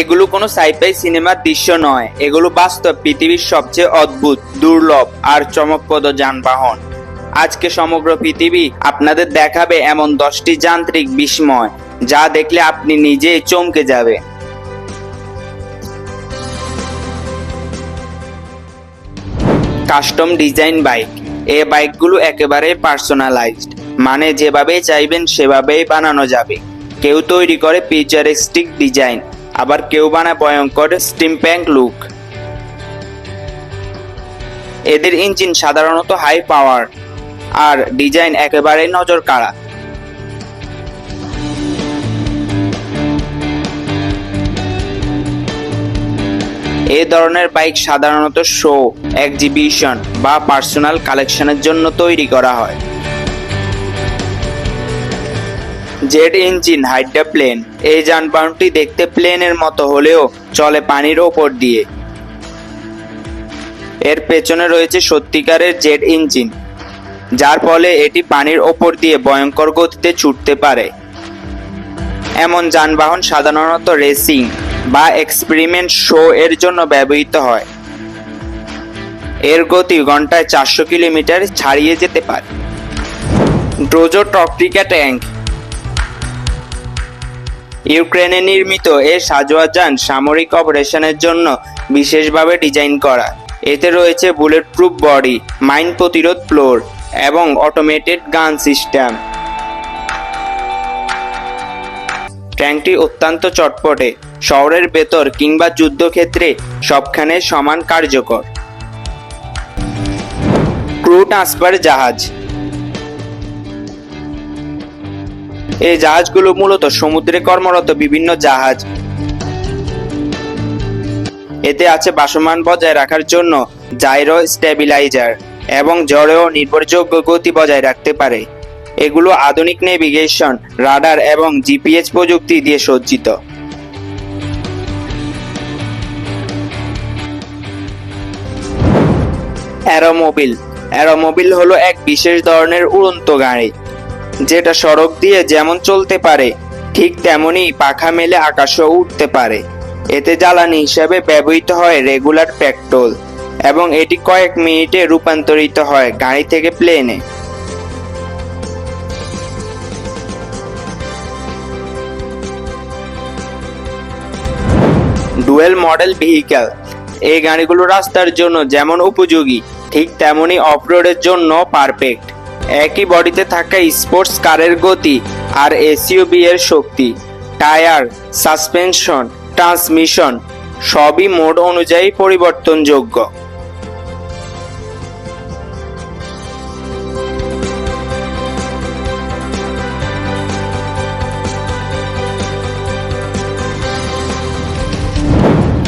এগুলো কোনো সাইফাই সিনেমার দৃশ্য নয়। এগুলো বাস্তব পৃথিবীর সবচেয়ে অদ্ভুত, দুর্লভ আর চমকপ্রদ যানবাহন। আজকে সমগ্র পৃথিবী আপনাদের দেখাবে এমন দশটি যান্ত্রিক বিস্ময়, যা দেখলে আপনি নিজে চমকে যাবে কাস্টম ডিজাইন বাইক। এ বাইকগুলো একেবারে পার্সোনালাইজড মানে যেভাবে চাইবেন সেভাবেই বানানো যাবে। কেউ তৈরি করে ফিচারিস্টিক ডিজাইন আবার কেউ বানায় ভয়ঙ্কর স্টিমপ্যাঙ্ক লুক এদের ইঞ্জিন সাধারণত হাই পাওয়ার আর ডিজাইন একেবারে নজর কাড়া এই ধরনের বাইক সাধারণত শো এক্সিবিশন বা পার্সোনাল কালেকশনের জন্য তৈরি করা হয়। জেট ইঞ্জিন হাইড্রা প্লেন এই যানবাহনটি দেখতে প্লেনের মতো হলেও চলে পানির ওপর দিয়ে। এর পেছনে রয়েছে সত্যিকারের জেট ইঞ্জিন, যার ফলে এটি পানির ওপর দিয়ে ভয়ঙ্কর গতিতে ছুটতে পারে। এমন যানবাহন সাধারণত রেসিং বা এক্সপেরিমেন্ট শো এর জন্য ব্যবহৃত হয়। এর গতি ঘন্টায় চারশো কিলোমিটার ছাড়িয়ে যেতে পারে। ড্রোজো টকটিকা ট্যাঙ্ক ইউক্রেনে নির্মিত এ সাজোয়া যান সামরিক অপারেশনের জন্য বিশেষভাবে ডিজাইন করা। এতে রয়েছে বুলেট প্রুফ বডি, মাইন প্রতিরোধ ফ্লোর এবং অটোমেটেড গান সিস্টেম ট্যাঙ্কটি অত্যন্ত চটপটে, শহরের ভেতর কিংবা যুদ্ধক্ষেত্রে সবখানে সমান কার্যকর। ক্রু ট্রান্সফার জাহাজ এই জাহাজগুলো মূলত সমুদ্রে কর্মরত বিভিন্ন জাহাজ। এতে আছে বাসমান বজায় রাখার জন্য জাইরো স্টেবিলাইজার এবং জড়েও নির্ভরযোগ্য গতি বজায় রাখতে পারে। এগুলো আধুনিক নেভিগেশন, রাডার এবং জিপিএস প্রযুক্তি দিয়ে সজ্জিত। অ্যারোমোবিল। অ্যারোমোবিল হলো এক বিশেষ ধরনের উড়ন্ত গাড়ি। যেটা সড়ক দিয়ে যেমন চলতে পারে, ঠিক তেমনই পাখা মেলে আকাশেও উঠতে পারে। এতে জ্বালানি হিসাবে ব্যবহৃত হয় রেগুলার পেট্রোল এবং এটি কয়েক মিনিটে রূপান্তরিত হয় গাড়ি থেকে প্লেনে। ডুয়েল মডেল ভেহিক্যাল এই গাড়িগুলো রাস্তার জন্য যেমন উপযোগী, ঠিক তেমনি অফরোডের জন্য পারফেক্ট। একই বডিতে থাকা স্পোর্টস কারের গতি আর এসইউবি এর শক্তি, টায়ার, সাসপেনশন, ট্রান্সমিশন, সবই মোড অনুযায়ী পরিবর্তনযোগ্য।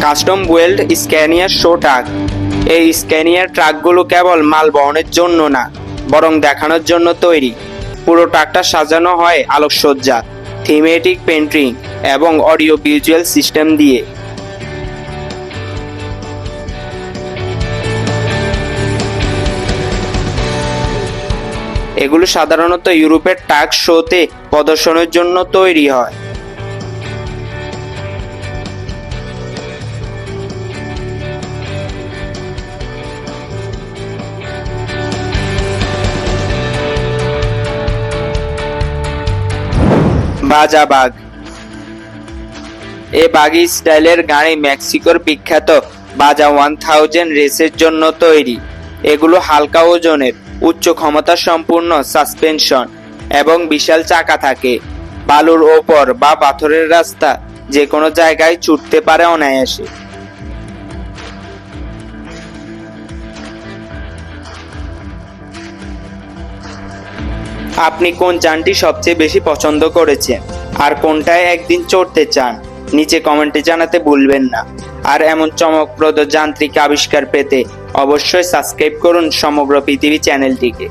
কাস্টম ওয়েল্ড স্ক্যানিয়ার শো ট্রাক। এই স্ক্যানিয়ার ট্রাকগুলো কেবল মাল বহনের জন্য না বরং দেখানোর জন্য তৈরি। পুরো ট্রাকটা সাজানো হয় আলোকসজ্জা থিমেটিক পেন্টিং এবং অডিও ভিজুয়াল সিস্টেম দিয়ে। এগুলো সাধারণত ইউরোপের ট্রাক শোতে প্রদর্শনের জন্য তৈরি হয়। বাজা বাগ এ বাগি স্টাইলের গাড়ি মেক্সিকোর বিখ্যাত বাজা ওয়ান থাউজেন্ড রেসের জন্য তৈরি। এগুলো হালকা ওজনের, উচ্চ ক্ষমতা সম্পূর্ণ, সাসপেনশন এবং বিশাল চাকা থাকে। বালুর ওপর বা পাথরের রাস্তা যে কোনো জায়গায় ছুটতে পারে অনায়াসে। আপনি কোন যানটি সবচেয়ে বেশি পছন্দ করেছেন? আর কোনটায় একদিন চড়তে চান, নিচে কমেন্টে জানাতে ভুলবেন না। আর এমন চমকপ্রদ যান্ত্রিক আবিষ্কার পেতে অবশ্যই সাবস্ক্রাইব করুন সমগ্র পৃথিবী চ্যানেলটিকে।